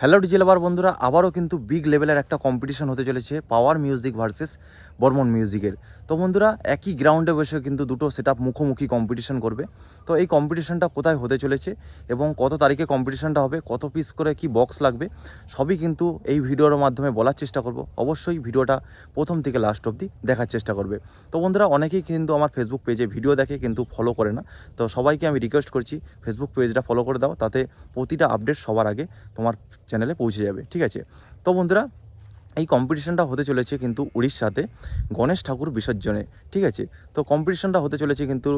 Hello ডিজেলাবার বন্ধুরা আবারও কিন্তু বিগ লেভেলের একটা কম্পিটিশন হতে চলেছে পাওয়ার মিউজিক ভার্সেস বর্মন মিউজিকের। তো বন্ধুরা, একই গ্রাউন্ডে বসে কিন্তু দুটো সেট আপ মুখোমুখি কম্পিটিশন করবে। তো এই কম্পিটিশনটা কোথায় হতে চলেছে এবং কত তারিখে কম্পিটিশনটা হবে, কত পিস করে কি বক্স লাগবে, সবই কিন্তু এই ভিডিওর মাধ্যমে বলার চেষ্টা করব। অবশ্যই ভিডিওটা প্রথম থেকে লাস্ট অবধি দেখার চেষ্টা করবে। তো বন্ধুরা, অনেকেই কিন্তু আমার ফেসবুক পেজে ভিডিও দেখে কিন্তু ফলো করে না। তো সবাইকে আমি রিকোয়েস্ট করছি ফেসবুক পেজটা ফলো করে দাও, তাতে প্রতিটা আপডেট সবার আগে তোমার চ্যানেলে পৌঁছে যাবে। ঠিক আছে? তো বন্ধুরা এই কম্পিটিশনটা হতে চলেছে কিন্তু উড়িষ্যাতে গণেশ ঠাকুর বিসর্জনে, ঠিক আছে? তো কম্পিটিশনটা হতে চলেছে কিন্তু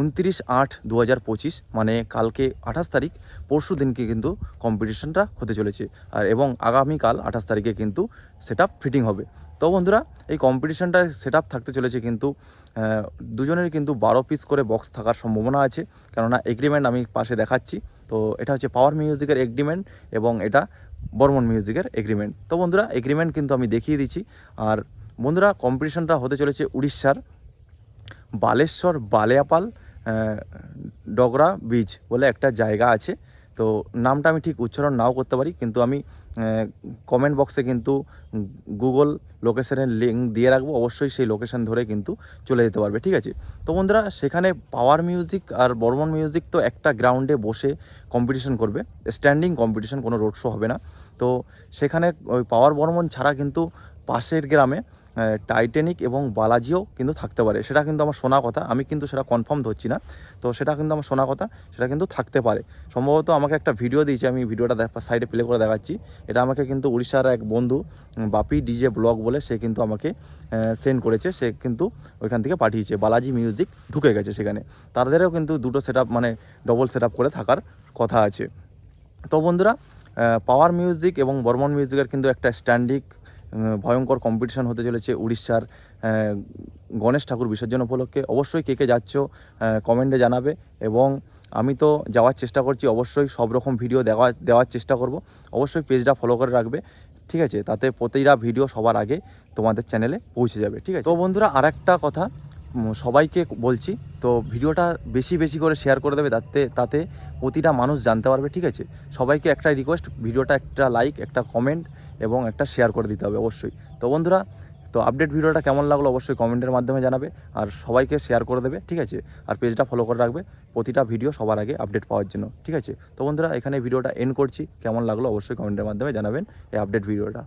উনত্রিশ আট দু হাজার পঁচিশ মানে কালকে আঠাশ তারিখ, পরশু দিনকে কিন্তু কম্পিটিশনটা হতে চলেছে। আর এবং আগামীকাল আঠাশ তারিখে কিন্তু সেটা ফিটিং হবে। তো বন্ধুরা, এই কম্পিটিশনটা সেট থাকতে চলেছে কিন্তু দুজনের কিন্তু বারো পিস করে বক্স থাকার সম্ভাবনা আছে। কেননা এগ্রিমেন্ট আমি পাশে দেখাচ্ছি। তো এটা হচ্ছে পাওয়ার মিউজিকের এগ্রিমেন্ট এবং এটা বর্মন মিউজিকের এগ্রিমেন্ট তো বন্ধুরা এগ্রিমেন্ট কিন্তু আমি দেখিয়ে দিচ্ছি। আর বন্ধুরা কম্পিটিশনটা হতে চলেছে উড়িষ্যার বালেশ্বর বালেয়াপাল ডগরা বীজ বলে একটা জায়গা আছে। তো নামটা আমি ঠিক উচ্চারণ নাও করতে পারি, কিন্তু আমি কমেন্ট বক্সে কিন্তু গুগল লোকেশনের লিঙ্ক দিয়ে রাখব, অবশ্যই সেই লোকেশন ধরে কিন্তু চলে যেতে পারবে, ঠিক আছে? তো বন্ধুরা, সেখানে পাওয়ার মিউজিক আর বর্মন মিউজিক তো একটা গ্রাউন্ডে বসে কম্পিটিশন করবে স্ট্যান্ডিং কম্পিটিশন কোনো রোড শো হবে না। তো সেখানে ওই পাওয়ার বর্মন ছাড়া কিন্তু পাশের গ্রামে টাইটানিক এবং বালাজিও কিন্তু থাকতে পারে। সেটা কিন্তু আমার শোনা কথা। আমি কিন্তু সেটা কনফার্ম ধরছি না। তো সেটা কিন্তু আমার শোনা কথা। সেটা কিন্তু থাকতে পারে। সম্ভবত আমাকে একটা ভিডিও দিয়েছে। আমি ভিডিওটা সাইডে প্লে করে দেখাচ্ছি। এটা আমাকে কিন্তু উড়িষ্যার এক বন্ধু বাপি ডিজে ব্লগ বলে, সে কিন্তু আমাকে সেন্ড করেছে। সে কিন্তু ওইখান থেকে পাঠিয়েছে। বালাজি মিউজিক ঢুকে গেছে সেখানে। তাদেরও কিন্তু দুটো সেট মানে ডবল সেট করে থাকার কথা আছে। তো বন্ধুরা পাওয়ার মিউজিক এবং বর্মন মিউজিকের কিন্তু একটা স্ট্যান্ডিক ভয়ঙ্কর কম্পিটিশান হতে চলেছে উড়িষ্যার গণেশ ঠাকুর বিসর্জন উপলক্ষে। অবশ্যই কে কে যাচ্ছ কমেন্টে জানাবে এবং আমি তো যাওয়ার চেষ্টা করছি, অবশ্যই সব রকম ভিডিও দেওয়া, দেওয়ার চেষ্টা করব। অবশ্যই পেজটা ফলো করে রাখবে, ঠিক আছে? তাতে প্রতিটা ভিডিও সবার আগে তোমাদের চ্যানেলে পৌঁছে যাবে, ঠিক আছে? তো বন্ধুরা আর কথা সবাইকে বলছি, তো ভিডিওটা বেশি বেশি করে শেয়ার করে দেবে তাতে তাতে প্রতিটা মানুষ জানতে পারবে, ঠিক আছে? সবাইকে একটা রিকোয়েস্ট ভিডিওটা একটা লাইক একটা কমেন্ট এবং একটা শেয়ার করে দিতে হবে অবশ্যই। তো বন্ধুরা, তো আপডেট ভিডিওটা কেমন লাগল অবশ্যই কমেন্টের মাধ্যমে জানাবে আর সবাইকে শেয়ার করে দেবে, ঠিক আছে? আর পেজটা ফলো করে রাখবে, প্রতিটা ভিডিও সবার আগে আপডেট পাওয়ার জন্য, ঠিক আছে? তো বন্ধুরা, এখানে ভিডিওটা এন্ড করছি, কেমন লাগল অবশ্যই কমেন্টের মাধ্যমে জানাবেন, এই আপডেট ভিডিওটা।